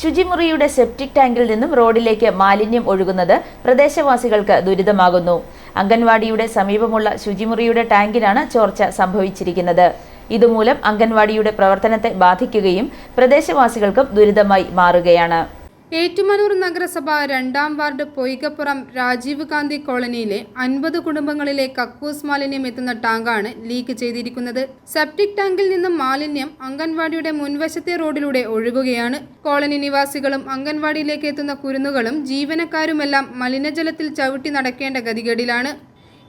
ശുചിമുറിയുടെ septic ടാങ്കിൽ നിന്നും റോഡിലേക്ക് മാലിന്യം ഒഴുകുന്നത് പ്രദേശവാസികൾക്ക് ദുരിതമാകുന്നു. അംഗൻവാടിയുടെ സമീപമുള്ള ശുചിമുറിയുടെ ടാങ്കിലാണ് ചോർച്ച സംഭവിച്ചിരിക്കുന്നത്. ഇതുമൂലം അംഗൻവാടിയുടെ പ്രവർത്തനത്തെ ബാധിക്കുകയും പ്രദേശവാസികൾക്കും ദുരിതമായി മാറുകയാണ്. ഏറ്റുമാനൂർ നഗരസഭ രണ്ടാം വാർഡ് പൊയ്കപ്പുറം രാജീവ് ഗാന്ധി കോളനിയിലെ അൻപത് കുടുംബങ്ങളിലെ കക്കൂസ് മാലിന്യം എത്തുന്ന ടാങ്കാണ് ലീക്ക് ചെയ്തിരിക്കുന്നത്. സെപ്റ്റിക് ടാങ്കിൽ നിന്നും മാലിന്യം അംഗൻവാടിയുടെ മുൻവശത്തെ റോഡിലൂടെ ഒഴുകുകയാണ്. കോളനി നിവാസികളും അംഗൻവാടിയിലേക്ക് എത്തുന്ന കുരുന്നുകളും ജീവനക്കാരുമെല്ലാം മലിനജലത്തിൽ ചവിട്ടി നടക്കേണ്ട ഗതികേടിലാണ്.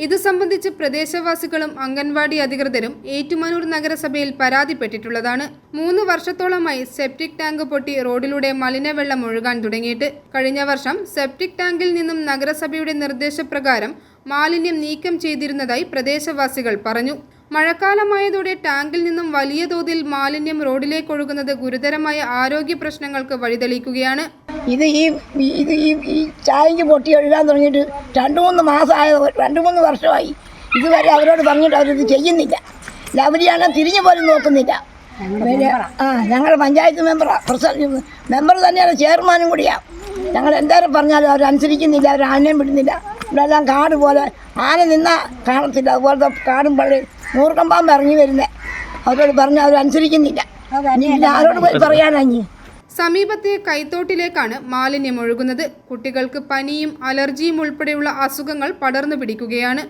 ഇതു സംബന്ധിച്ച് പ്രദേശവാസികളും അംഗൻവാടി അധികൃതരും ഏറ്റുമാനൂർ നഗരസഭയിൽ പരാതിപ്പെട്ടിട്ടുള്ളതാണ്. മൂന്ന് വർഷത്തോളമായി സെപ്റ്റിക് ടാങ്ക് പൊട്ടി റോഡിലൂടെ മലിനവെള്ളം ഒഴുകാൻ തുടങ്ങിയിട്ട്. കഴിഞ്ഞ വർഷം സെപ്റ്റിക് ടാങ്കിൽ നിന്നും നഗരസഭയുടെ നിർദ്ദേശപ്രകാരം മാലിന്യം നീക്കം ചെയ്തിരുന്നതായി പ്രദേശവാസികൾ പറഞ്ഞു. മഴക്കാലമായതോടെ ടാങ്കിൽ നിന്നും വലിയ തോതിൽ മാലിന്യം റോഡിലേക്ക് ഒഴുകുന്നത് ഗുരുതരമായ ആരോഗ്യ പ്രശ്നങ്ങൾക്ക് വഴിതെളിക്കുകയാണ്. ഇത് ഈ ഇത് ഈ ഈ ചായക്ക് പൊട്ടി എഴുതാൻ തുടങ്ങിയിട്ട് രണ്ട് മൂന്ന് മാസമായ രണ്ട് മൂന്ന് വർഷമായി. ഇതുവരെ അവരോട് പറഞ്ഞിട്ട് അവരിത് ചെയ്യുന്നില്ല. ലവരിയാണ് തിരിഞ്ഞു പോലും നോക്കുന്നില്ല. പിന്നെ, ആ ഞങ്ങളുടെ പഞ്ചായത്ത് മെമ്പറാണ് പ്രസിഡന്റ് മെമ്പർ തന്നെയാണ് ചെയർമാനും കൂടിയാണ് ഞങ്ങൾ എന്തായാലും പറഞ്ഞാലും അവരനുസരിക്കുന്നില്ല അവർ ആനയും വിടുന്നില്ല. ഇവിടെ എല്ലാം കാട് പോലെ ആന നിന്നാൽ കാണത്തില്ല. അതുപോലത്തെ കാടും പള്ളി മൂർക്കം പാമ്പ് ഇറങ്ങി വരുന്നത് അവരോട് പറഞ്ഞാൽ അവരനുസരിക്കുന്നില്ല ആരോട് പോയി പറയാനാ ഇനി? സമീപത്തെ കൈത്തോട്ടിലേക്കാണ് മാലിന്യം ഒഴുകുന്നത്. കുട്ടികൾക്ക് പനിയും അലർജിയും ഉൾപ്പെടെയുള്ള അസുഖങ്ങൾ പടർന്നു പിടിക്കുകയാണ്.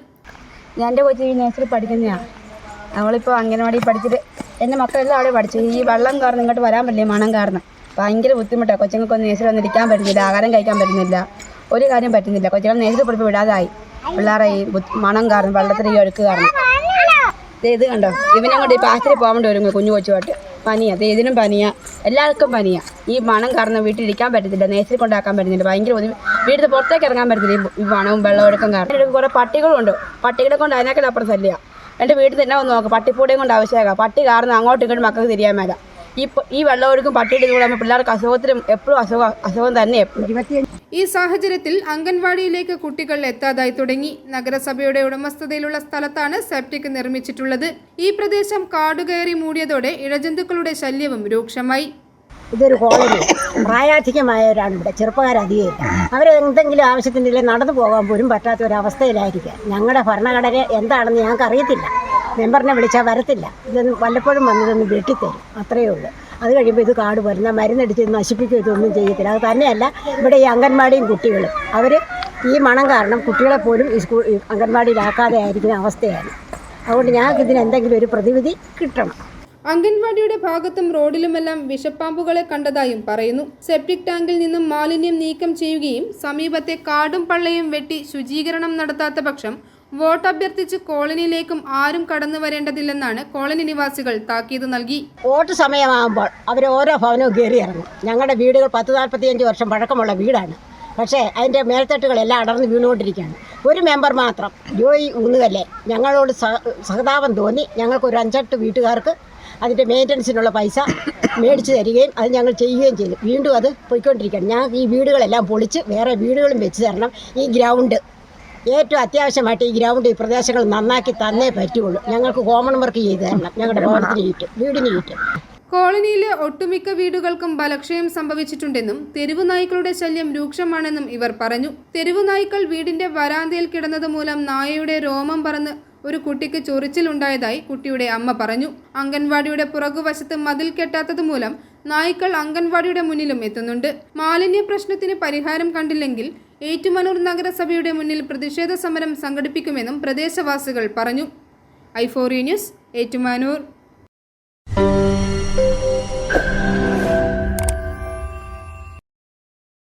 ഞാൻ എന്റെ കൊച്ചു ഈ നേഴ്സറി പഠിക്കുന്നതാണ് അവളിപ്പോൾ അംഗനവാടി പഠിച്ചിട്ട് എന്റെ മക്കളെല്ലാം അവിടെ പഠിച്ചു. ഈ വെള്ളം കാരണം ഇങ്ങോട്ട് വരാൻ പറ്റില്ല മണം കാരണം. ഭയങ്കര ബുദ്ധിമുട്ടാണ് കൊച്ചുങ്ങൾക്കൊന്നും നേഴ്സറി വന്നിരിക്കാൻ പറ്റുന്നില്ല ആഹാരം കഴിക്കാൻ പറ്റുന്നില്ല. ഒരു കാര്യം പറ്റുന്നില്ല. കൊച്ചുങ്ങൾ നേഴ്സറി പഠിപ്പ് വിടാതായി. പിള്ളേരെ ഈ മണം കാരണം വെള്ളത്തിൽ ഈ ഒഴുക്ക് കാരണം. ഇത് കണ്ടോ? ഇവനെ കൊണ്ട് ഇപ്പോൾ ആശുപത്രി പോകാൻ വേണ്ടി ഒരുങ്ങും കുഞ്ഞു കൊച്ചുമായിട്ട് പനിയാ ദേ ഇതിനും പനിയാ എല്ലാവർക്കും പനിയാ. ഈ മണം കാരണം വീട്ടിലിരിക്കാൻ പറ്റത്തില്ല നേച്ചറിൽ കൊണ്ടാക്കാൻ പറ്റുന്നില്ല ഭയങ്കര ഒന്നും വീട്ടിൽ പുറത്തേക്ക് ഇറങ്ങാൻ പറ്റത്തില്ല ഈ മണവും വെള്ളമൊഴുക്കും കാരണം. ഇവിടെ കുറേ പട്ടികളുണ്ട്. പട്ടികളെ കൊണ്ട് അതിനേക്കാൾ അപ്പുറം ശല്യ. എന്റെ വീട്ടിൽ തന്നെ ഒന്ന് നോക്കാം പട്ടിപ്പൂടയും കൊണ്ട് ആവശ്യമാക്കാം പട്ടി കാരണം അങ്ങോട്ടും ഇങ്ങോട്ടും മക്കൾക്ക് തിരിയാൻ മേല. ഈ ഈ വെള്ളമൊഴുക്കും പട്ടിയുടെ ഇതുകൂടെ പിള്ളേർക്ക് അസുഖത്തിനും എപ്പോഴും അസുഖം അസുഖം തന്നെ എപ്പോഴും. ഈ സാഹചര്യത്തിൽ അംഗൻവാടിയിലേക്ക് കുട്ടികൾ എത്താതായി തുടങ്ങി. നഗരസഭയുടെ ഉടമസ്ഥതയിലുള്ള സ്ഥലത്താണ് സെപ്റ്റിക് നിർമ്മിച്ചിട്ടുള്ളത്. ഈ പ്രദേശം കാടുകയറി മൂടിയതോടെ ഇഴജന്തുക്കളുടെ ശല്യവും രൂക്ഷമായി. ഇതൊരു കോളനി. പ്രായാധികമായവരാണ് ഇവിടെ ചെറുപ്പക്കാരധികം അവർ എന്തെങ്കിലും ആവശ്യത്തിനില്ല നടന്നു പോകാൻ പോലും പറ്റാത്ത ഒരു അവസ്ഥയിലായിരിക്കുക ഞങ്ങളുടെ ഭരണഘടന എന്താണെന്ന് ഞങ്ങൾക്ക് അറിയത്തില്ല മെമ്പറിനെ വിളിച്ചാൽ വരത്തില്ല. ഇതൊന്നും വല്ലപ്പോഴും വന്നതൊന്ന് വെട്ടിത്തരും. അത്രയേ ഉള്ളൂ. അത് കഴിയുമ്പോൾ ഇത് കാട് വരുന്ന മരുന്നടിച്ച് നശിപ്പിക്കുക ഇതൊന്നും ചെയ്യത്തില്ല. അത് തന്നെയല്ല ഇവിടെ ഈ അംഗൻവാടിയും കുട്ടികളും. അവർ ഈ മണം കാരണം കുട്ടികളെ പോലും ഈ സ്കൂൾ അംഗൻവാടിയിലാക്കാതെ ആയിരിക്കുന്ന അവസ്ഥയാണ്. അതുകൊണ്ട് ഞങ്ങൾക്ക് ഇതിന് എന്തെങ്കിലും ഒരു പ്രതിവിധി കിട്ടണം. അംഗൻവാടിയുടെ ഭാഗത്തും റോഡിലുമെല്ലാം വിഷപ്പാമ്പുകളെ കണ്ടതായും പറയുന്നു. സെപ്റ്റിക് ടാങ്കിൽ നിന്നും മാലിന്യം നീക്കം ചെയ്യുകയും സമീപത്തെ കാടും പള്ളയും വെട്ടി ശുചീകരണം നടത്താത്ത പക്ഷം വോട്ട് അഭ്യർത്ഥിച്ച് കോളനിയിലേക്കും ആരും കടന്നു വരേണ്ടതില്ലെന്നാണ് കോളനി നിവാസികൾ താക്കീത് നൽകി. വോട്ട് സമയമാകുമ്പോൾ അവർ ഓരോ ഭവനവും കയറി ഇറങ്ങും. ഞങ്ങളുടെ വീടുകൾ പത്ത് നാൽപ്പത്തിയഞ്ച് വർഷം പഴക്കമുള്ള വീടാണ്. പക്ഷേ അതിന്റെ മേൽത്തട്ടുകളെല്ലാം അടർന്ന് വീണുകൊണ്ടിരിക്കുകയാണ്. ഒരു മെമ്പർ മാത്രം ജോയി ഊന്നുകല്ലേ? ഞങ്ങളോട് സഹ സഹതാപം തോന്നി. ഞങ്ങൾക്ക് ഒരു അഞ്ചെട്ട് വീട്ടുകാർക്ക് അതിന്റെ മെയിന്റനൻസിനുള്ള പൈസ മേടിച്ച് തരികയും അത് ഞങ്ങൾ ചെയ്യുകയും ചെയ്തു. വീണ്ടും അത് പോയിക്കൊണ്ടിരിക്കുകയാണ്. ഞങ്ങൾക്ക് ഈ വീടുകളെല്ലാം പൊളിച്ച് വേറെ വീടുകളും വെച്ച് തരണം. ഈ ഗ്രൗണ്ട് ഏറ്റവും അത്യാവശ്യമായിട്ട് ഈ ഗ്രൗണ്ട് ഈ പ്രദേശങ്ങൾ നന്നാക്കി തന്നേ പറ്റുള്ളൂ. ഞങ്ങൾക്ക് കോമൺ വർക്ക് ചെയ്ത് തരണം. ഞങ്ങളുടെ ഭവനത്തിന് ചുറ്റും വീടിന് ചുറ്റും. കോളനിയിലെ ഒട്ടുമിക്ക വീടുകൾക്കും ബലക്ഷയം സംഭവിച്ചിട്ടുണ്ടെന്നും തെരുവു നായ്ക്കളുടെ ശല്യം രൂക്ഷമാണെന്നും ഇവർ പറഞ്ഞു. തെരുവു നായ്ക്കൾ വീടിന്റെ വരാന്തയിൽ കിടന്നത് മൂലം നായയുടെ രോമം പറന്ന് ഒരു കുട്ടിക്ക് ചൊറിച്ചിലുണ്ടായതായി കുട്ടിയുടെ അമ്മ പറഞ്ഞു. അംഗൻവാടിയുടെ പുറകുവശത്ത് മതിൽ കെട്ടാത്തത് മൂലം നായ്ക്കൾ അംഗൻവാടിയുടെ മുന്നിലും എത്തുന്നുണ്ട്. മാലിന്യ പ്രശ്നത്തിന് പരിഹാരം കണ്ടില്ലെങ്കിൽ ഏറ്റുമാനൂർ നഗരസഭയുടെ മുന്നിൽ പ്രതിഷേധ സമരം സംഘടിപ്പിക്കുമെന്നും പ്രദേശവാസികൾ പറഞ്ഞു. ഐഫോറി ന്യൂസ് ഏറ്റുമാനൂർ.